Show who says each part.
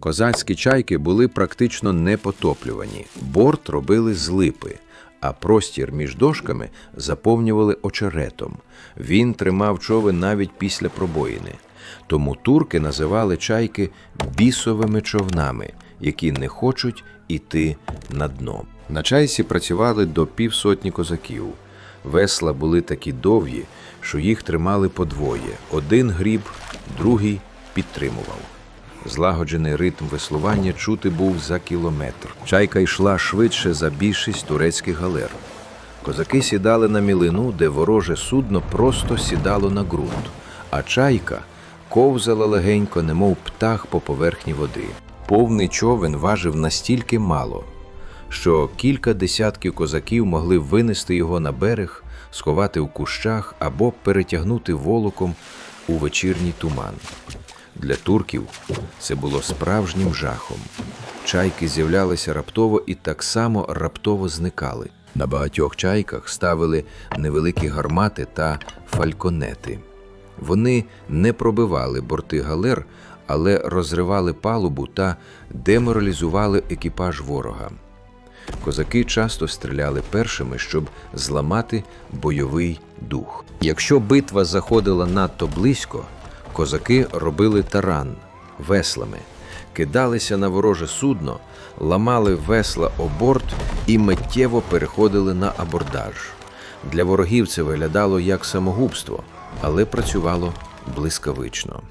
Speaker 1: Козацькі чайки були практично непотоплювані. Борт робили з липи, а простір між дошками заповнювали очеретом. Він тримав човен навіть після пробоїни. Тому турки називали чайки бісовими човнами, які не хочуть іти на дно. На чайці працювали до півсотні козаків. Весла були такі довгі, що їх тримали подвоє. Один гріб, другий підтримував. Злагоджений ритм веслування чути був за кілометр. Чайка йшла швидше за більшість турецьких галер. Козаки сідали на мілину, де вороже судно просто сідало на ґрунт, а чайка ковзала легенько, немов птах по поверхні води. Повний човен важив настільки мало, що кілька десятків козаків могли винести його на берег, сховати в кущах або перетягнути волоком у вечірній туман. Для турків це було справжнім жахом. Чайки з'являлися раптово і так само раптово зникали. На багатьох чайках ставили невеликі гармати та фальконети. Вони не пробивали борти галер, але розривали палубу та деморалізували екіпаж ворога. Козаки часто стріляли першими, щоб зламати бойовий дух. Якщо битва заходила надто близько, козаки робили таран веслами, кидалися на вороже судно, ламали весла оборт і миттєво переходили на абордаж. Для ворогів це виглядало як самогубство, але працювало блискавично.